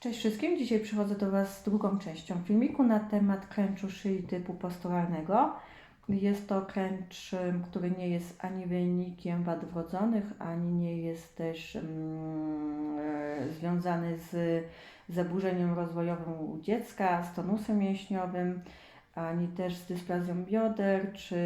Cześć wszystkim, dzisiaj przychodzę do Was z drugą częścią filmiku na temat kręczu szyi typu posturalnego. Jest to kręcz, który nie jest ani wynikiem wad wrodzonych, ani nie jest też mm, związany z zaburzeniem rozwojowym u dziecka, z tonusem mięśniowym, ani też z dysplazją bioder, czy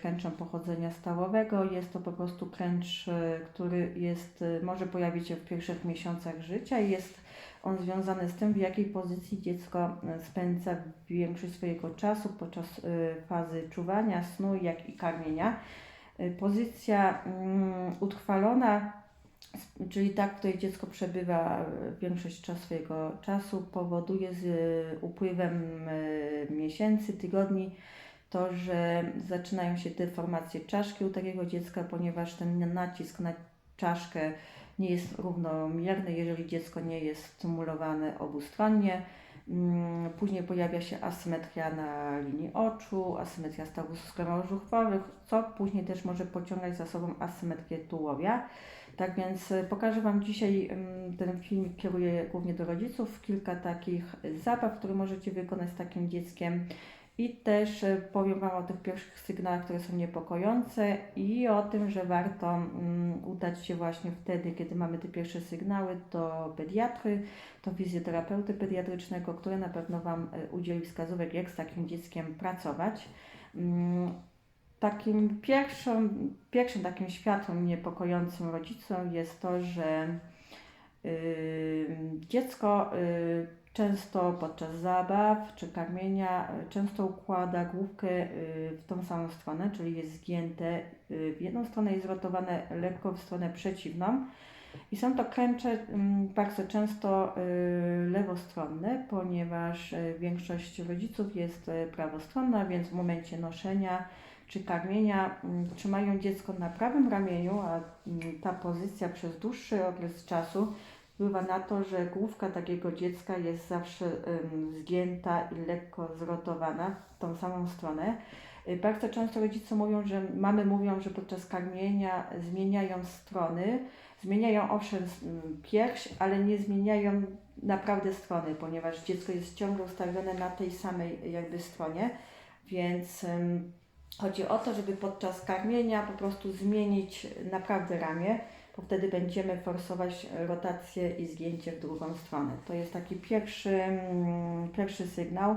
kręczem pochodzenia stałowego. Jest to po prostu kręcz, e, który jest, e, może pojawić się w pierwszych miesiącach życia i jest on związany z tym, w jakiej pozycji dziecko e, spędza większość swojego czasu podczas e, fazy czuwania, snu, jak i karmienia. E, Pozycja mm, utrwalona, czyli ta, w której dziecko przebywa większość czasu swojego czasu, powoduje z upływem miesięcy, tygodni to, że zaczynają się deformacje czaszki u takiego dziecka, ponieważ ten nacisk na czaszkę nie jest równomierny, jeżeli dziecko nie jest stymulowane obustronnie. Mm, Później pojawia się asymetria na linii oczu, asymetria stawów sklerożuchwowych, co później też może pociągać za sobą asymetrię tułowia. Tak więc e, pokażę Wam dzisiaj, mm, ten filmik kieruję głównie do rodziców, kilka takich zabaw, które możecie wykonać z takim dzieckiem. I też e, powiem Wam o tych pierwszych sygnałach, które są niepokojące i o tym, że warto mm, udać się właśnie wtedy, kiedy mamy te pierwsze sygnały do pediatry, do fizjoterapeuty pediatrycznego, który na pewno Wam e, udzieli wskazówek, jak z takim dzieckiem pracować. Mm, Takim pierwszym, pierwszym takim światłem niepokojącym rodzicom jest to, że y, dziecko y, często podczas zabaw czy karmienia y, często układa główkę y, w tą samą stronę, czyli jest zgięte y, w jedną stronę i zrotowane lekko w stronę przeciwną. I są to kręcze mm, bardzo często y, lewostronne, ponieważ y, większość rodziców jest y, prawostronna, więc w momencie noszenia czy karmienia mm, trzymają dziecko na prawym ramieniu, a mm, ta pozycja przez dłuższy okres czasu wpływa na to, że główka takiego dziecka jest zawsze zgięta i lekko zrotowana w tą samą stronę. Y, Bardzo często rodzice mówią, że mamy mówią, że podczas karmienia zmieniają strony, zmieniają owszem pierś, ale nie zmieniają naprawdę strony, ponieważ dziecko jest ciągle ustawione na tej samej jakby stronie, więc chodzi o to, żeby podczas karmienia po prostu zmienić naprawdę ramię, bo wtedy będziemy forsować rotację i zgięcie w drugą stronę. To jest taki pierwszy, mm, pierwszy sygnał.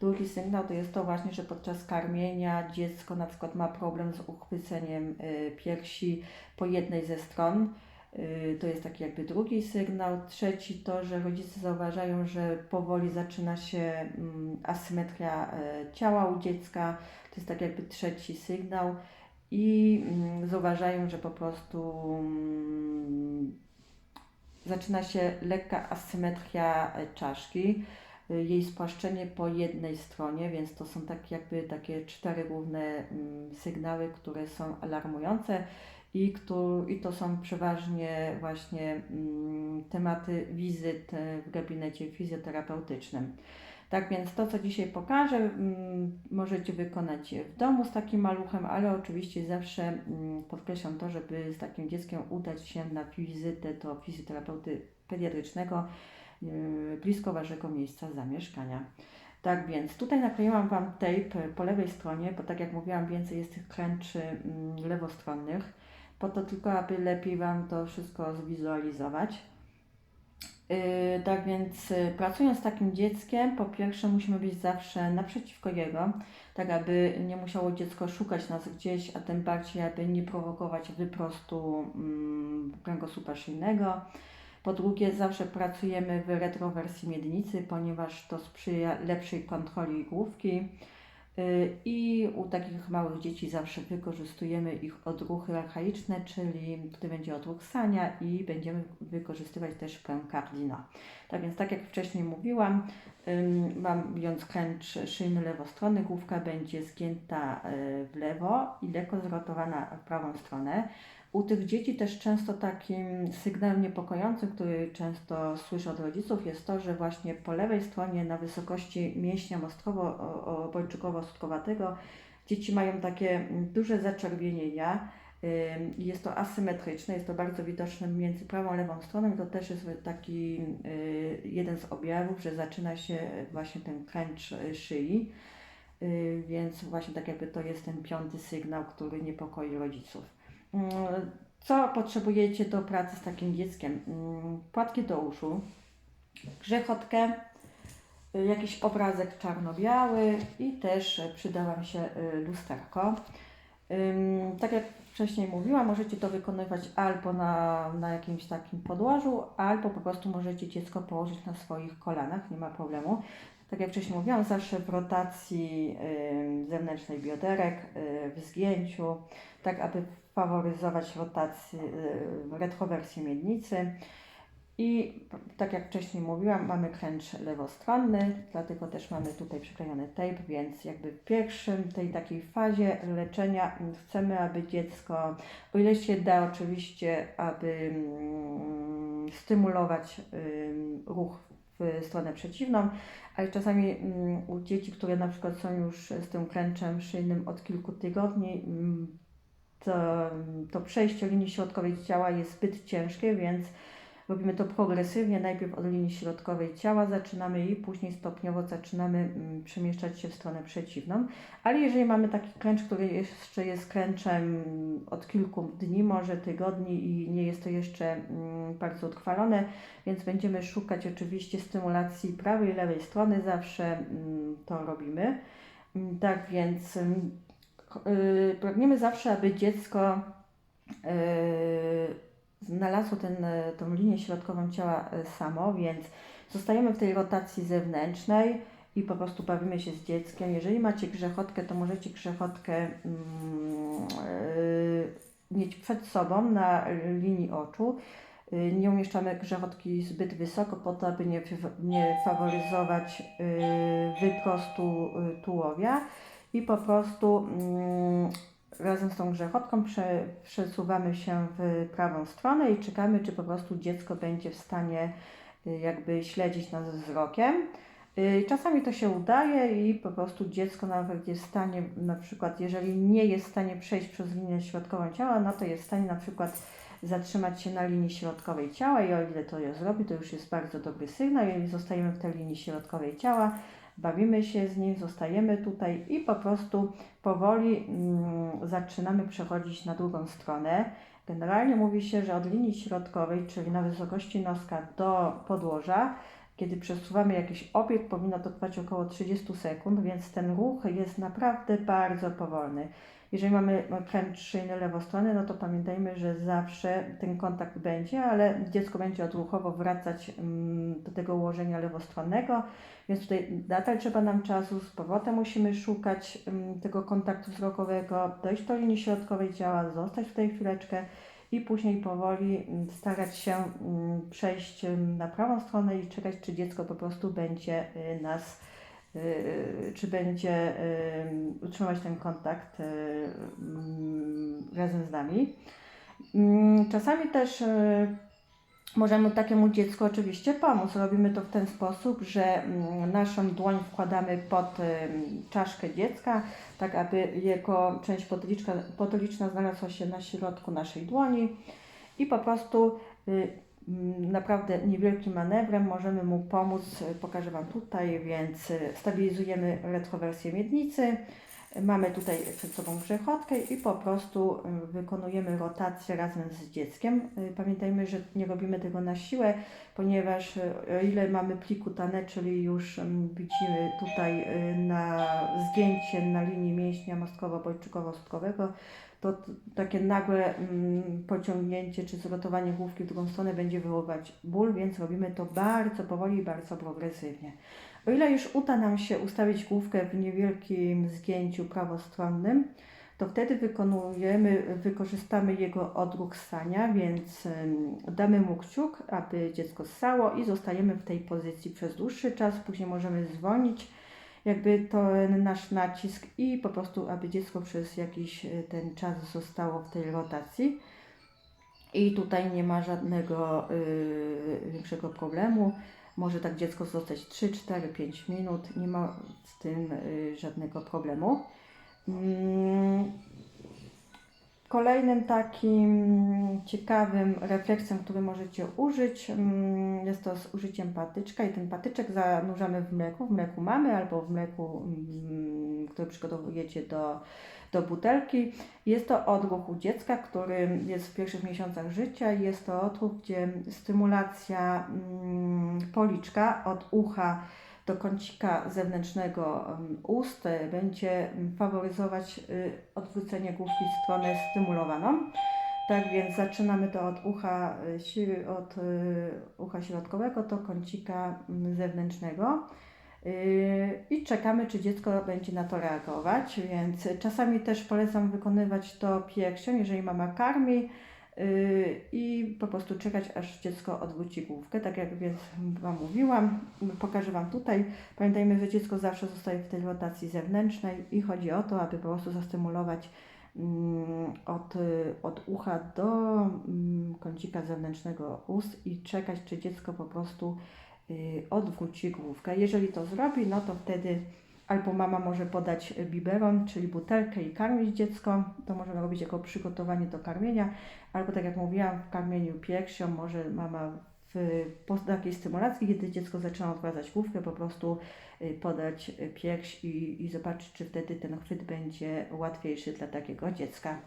Drugi sygnał to jest to właśnie, że podczas karmienia dziecko na przykład ma problem z uchwyceniem y, piersi po jednej ze stron. Y, To jest taki jakby drugi sygnał. Trzeci to, że rodzice zauważają, że powoli zaczyna się mm, asymetria y, ciała u dziecka. To jest tak jakby trzeci sygnał. I mm, zauważają, że po prostu mm, zaczyna się lekka asymetria e, czaszki, y, jej spłaszczenie po jednej stronie, więc to są tak jakby takie cztery główne sygnały, które są alarmujące i, któ- i to są przeważnie właśnie mm, tematy wizyt e, w gabinecie fizjoterapeutycznym. Tak więc to, co dzisiaj pokażę, mm, możecie wykonać w domu z takim maluchem, ale oczywiście zawsze mm, podkreślam to, żeby z takim dzieckiem udać się na wizytę do fizjoterapeuty pediatrycznego yy, blisko Waszego miejsca zamieszkania. Tak więc tutaj nakleiłam Wam tape po lewej stronie, bo tak jak mówiłam, więcej jest tych kręczy lewostronnych, po to tylko, aby lepiej Wam to wszystko zwizualizować. Yy, tak więc yy, pracując z takim dzieckiem, po pierwsze musimy być zawsze naprzeciwko jego, tak aby nie musiało dziecko szukać nas gdzieś, a tym bardziej aby nie prowokować wyprostu mm, kręgosłupa szyjnego. Po drugie, zawsze pracujemy w retrowersji miednicy, ponieważ to sprzyja lepszej kontroli główki. Y, I u takich małych dzieci zawsze wykorzystujemy ich odruchy archaiczne, czyli gdy będzie odruch sania i będziemy wykorzystywać też pęk cardino. Tak więc, tak jak wcześniej mówiłam, ym, mając kręcz szyjny lewostronny, główka będzie zgięta y, w lewo i lekko zrotowana w prawą stronę. U tych dzieci też często takim sygnałem niepokojącym, który często słyszę od rodziców, jest to, że właśnie po lewej stronie na wysokości mięśnia mostrowo-obojczykowo-sutkowatego dzieci mają takie mm, duże zaczerwienienia Jest to asymetryczne, jest to bardzo widoczne między prawą a lewą stroną to też jest taki y, jeden z objawów, że zaczyna się właśnie ten kręcz y, szyi, Y, więc właśnie tak jakby to jest ten piąty sygnał, który niepokoi rodziców. Co potrzebujecie do pracy z takim dzieckiem? Ym, Płatki do uszu, grzechotkę, y, jakiś obrazek czarno-biały i też y, przyda Wam się y, lusterko. Tak jak wcześniej mówiłam, możecie to wykonywać albo na, na jakimś takim podłożu, albo po prostu możecie dziecko położyć na swoich kolanach, nie ma problemu. Tak jak wcześniej mówiłam, zawsze w rotacji zewnętrznej bioderek, w zgięciu, tak aby faworyzować rotację, y, retrowersję miednicy. I tak jak wcześniej mówiłam, mamy kręcz lewostronny, dlatego też mamy tutaj przyklejony tape, więc jakby w pierwszym tej takiej fazie leczenia chcemy, aby dziecko, o ile się da oczywiście, aby mm, stymulować ym, ruch w stronę przeciwną, ale czasami mm, u dzieci, które na przykład są już z tym kręczem szyjnym od kilku tygodni, mm, to, to przejście linii środkowej ciała jest zbyt ciężkie, więc Robimy to progresywnie, najpierw od linii środkowej ciała zaczynamy i później stopniowo zaczynamy mm, przemieszczać się w stronę przeciwną. Ale jeżeli mamy taki kręcz, który jeszcze jest kręczem od kilku dni, może tygodni i nie jest to jeszcze mm, bardzo utrwalone, więc będziemy szukać oczywiście stymulacji prawej i lewej strony, zawsze mm, to robimy. Tak więc pragniemy zawsze, aby dziecko yy, znalazło ten, e, tą linię środkową ciała samo, więc zostajemy w tej rotacji zewnętrznej i po prostu bawimy się z dzieckiem. Jeżeli macie grzechotkę, to możecie grzechotkę mm, mieć przed sobą na linii oczu. Nie umieszczamy grzechotki zbyt wysoko po to, aby nie, nie faworyzować wyprostu tułowia i po prostu mm, razem z tą grzechotką prze, przesuwamy się w prawą stronę i czekamy, czy po prostu dziecko będzie w stanie y, jakby śledzić nas wzrokiem. Y, Czasami to się udaje i po prostu dziecko nawet jest w stanie, na przykład jeżeli nie jest w stanie przejść przez linię środkową ciała, no to jest w stanie na przykład zatrzymać się na linii środkowej ciała i o ile to zrobi, to już jest bardzo dobry sygnał i zostajemy w tej linii środkowej ciała, bawimy się z nim, zostajemy tutaj i po prostu powoli mm, zaczynamy przechodzić na drugą stronę. Generalnie mówi się, że od linii środkowej, czyli na wysokości noska do podłoża, kiedy przesuwamy jakiś obiekt, powinno to trwać około 30 sekund, więc ten ruch jest naprawdę bardzo powolny. Jeżeli mamy kręcz szyjny lewostronny, no to pamiętajmy, że zawsze ten kontakt będzie, ale dziecko będzie odruchowo wracać mm, do tego ułożenia lewostronnego, więc tutaj nadal trzeba nam czasu, z powrotem musimy szukać mm, tego kontaktu wzrokowego, dojść do linii środkowej ciała, zostać w tej chwileczkę i później powoli mm, starać się przejść na prawą stronę i czekać, czy dziecko po prostu będzie y, nas, czy będzie y, utrzymywać ten kontakt y, mm, razem z nami. Mm, Czasami też y, możemy takiemu dziecku oczywiście pomóc. Robimy to w ten sposób, że mm, naszą dłoń wkładamy pod czaszkę dziecka, tak aby jego część potyliczna, potyliczna znalazła się na środku naszej dłoni i po prostu y, naprawdę niewielkim manewrem możemy mu pomóc. Pokażę Wam tutaj, więc y, stabilizujemy retrowersję miednicy. Mamy tutaj przed sobą grzechotkę i po prostu y, wykonujemy rotację razem z dzieckiem. Y, Pamiętajmy, że nie robimy tego na siłę, ponieważ o ile mamy plikutane, czyli już mm, widzimy tutaj na zgięcie na linii mięśnia mostkowo-bojczykowo-słupkowego, to t- takie nagłe mm, pociągnięcie czy zrotowanie główki w drugą stronę będzie wywoływać ból, więc robimy to bardzo powoli i bardzo progresywnie. O ile już uda nam się ustawić główkę w niewielkim zgięciu prawostronnym, to wtedy wykonujemy, wykorzystamy jego odruch ssania, więc damy mu kciuk, aby dziecko ssało i zostajemy w tej pozycji przez dłuższy czas. Później możemy zwolnić jakby ten nasz nacisk i po prostu, aby dziecko przez jakiś y, ten czas zostało w tej rotacji. I tutaj nie ma żadnego y, większego problemu. Może tak dziecko zostać 3, 4, 5 minut, nie ma z tym y, żadnego problemu. Mm, Kolejnym takim ciekawym refleksem, który możecie użyć, mm, jest to z użyciem patyczka i ten patyczek zanurzamy w mleku, w mleku mamy albo w mleku, mm, które przygotowujecie do, do butelki. Jest to odruch u dziecka, który jest w pierwszych miesiącach życia. Jest to odruch, gdzie stymulacja mm, policzka od ucha do kącika zewnętrznego ust będzie faworyzować y, odwrócenie główki w stronę stymulowaną. Tak więc zaczynamy to od ucha, y, od y, ucha środkowego do kącika zewnętrznego i czekamy, czy dziecko będzie na to reagować. Więc czasami też polecam wykonywać to piersią, jeżeli mama karmi i po prostu czekać, aż dziecko odwróci główkę, tak jak więc Wam mówiłam. Pokażę Wam tutaj. Pamiętajmy, że dziecko zawsze zostaje w tej rotacji zewnętrznej i chodzi o to, aby po prostu zastymulować mm, od, od ucha do mm, kącika zewnętrznego ust i czekać, czy dziecko po prostu y, odwróci główkę. Jeżeli to zrobi, no to wtedy albo mama może podać biberon, czyli butelkę i karmić dziecko. To możemy robić jako przygotowanie do karmienia, albo tak jak mówiłam, w karmieniu piersią może mama w, po takiej stymulacji, kiedy dziecko zaczyna odwracać główkę, po prostu y, podać pierś i, i zobaczyć, czy wtedy ten chwyt będzie łatwiejszy dla takiego dziecka.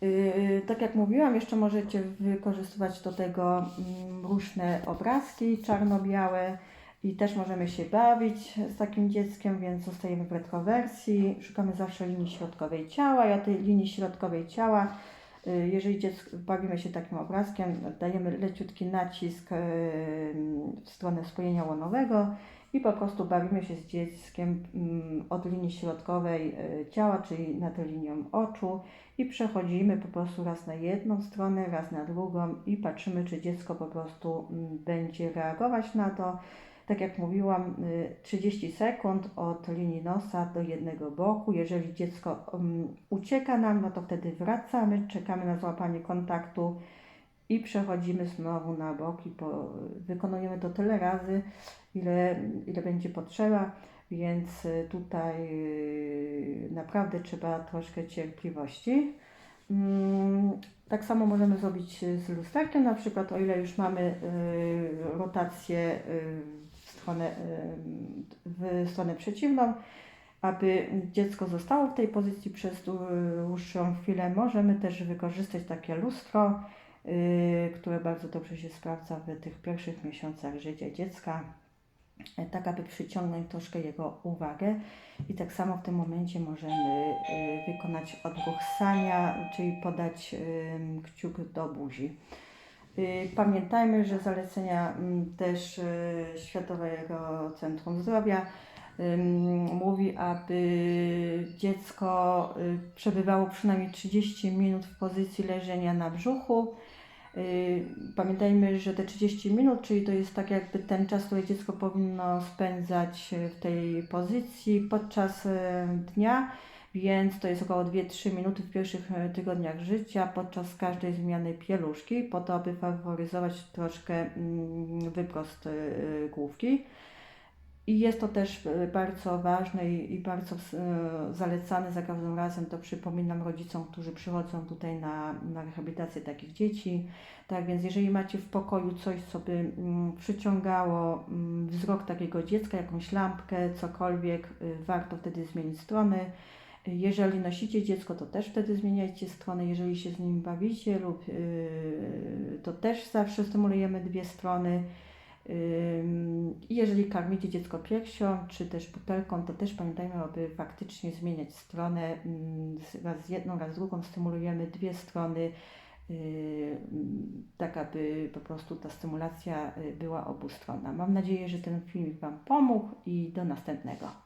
Yy, tak jak mówiłam, jeszcze możecie wykorzystywać do tego mm, różne obrazki czarno-białe, i też możemy się bawić z takim dzieckiem, więc zostajemy w retrowersji. Szukamy zawsze linii środkowej ciała o tej linii środkowej ciała, y, jeżeli dziecko, bawimy się takim obrazkiem, dajemy leciutki nacisk y, w stronę spojenia łonowego i po prostu bawimy się z dzieckiem mm, od linii środkowej y, ciała, czyli nad linią oczu i przechodzimy po prostu raz na jedną stronę, raz na drugą i patrzymy, czy dziecko po prostu mm, będzie reagować na to tak jak mówiłam, 30 y, sekund od linii nosa do jednego boku. Jeżeli dziecko um, ucieka nam, no to wtedy wracamy, czekamy na złapanie kontaktu i przechodzimy znowu na bok i po, wykonujemy to tyle razy, ile, ile będzie potrzeba, więc y, tutaj y, naprawdę trzeba troszkę cierpliwości. Mm, tak samo możemy zrobić z lusterkiem, na przykład o ile już mamy rotację stronę, w stronę przeciwną. Aby dziecko zostało w tej pozycji przez dłuższą chwilę, możemy też wykorzystać takie lustro, y, które bardzo dobrze się sprawdza w tych pierwszych miesiącach życia dziecka, tak aby przyciągnąć troszkę jego uwagę. I tak samo w tym momencie możemy y, wykonać odruch sania, czyli podać kciuk do buzi. Y, pamiętajmy, że zalecenia mm, też y, Światowego Centrum Zdrowia mówi, aby dziecko y, przebywało przynajmniej 30 minut w pozycji leżenia na brzuchu. Pamiętajmy, że te 30 minut, czyli to jest tak jakby ten czas, który dziecko powinno spędzać w tej pozycji podczas dnia więc to jest około 2-3 minuty w pierwszych e, tygodniach życia podczas każdej zmiany pieluszki, po to, aby faworyzować troszkę mm, wyprost e, główki. I jest to też e, bardzo ważne i, bardzo zalecane za każdym razem. To przypominam rodzicom, którzy przychodzą tutaj na, na rehabilitację takich dzieci. Tak więc, jeżeli macie w pokoju coś, co by mm, przyciągało mm, wzrok takiego dziecka, jakąś lampkę, cokolwiek, warto wtedy zmienić strony. Jeżeli nosicie dziecko, to też wtedy zmieniajcie stronę. Jeżeli się z nim bawicie lub yy, to też zawsze stymulujemy dwie strony. Yy, jeżeli karmicie dziecko piersią czy też butelką, to też pamiętajmy, aby faktycznie zmieniać stronę. Yy, raz z jedną, raz z drugą stymulujemy dwie strony, yy, tak aby po prostu ta stymulacja yy, była obustronna. Mam nadzieję, że ten filmik Wam pomógł i do następnego.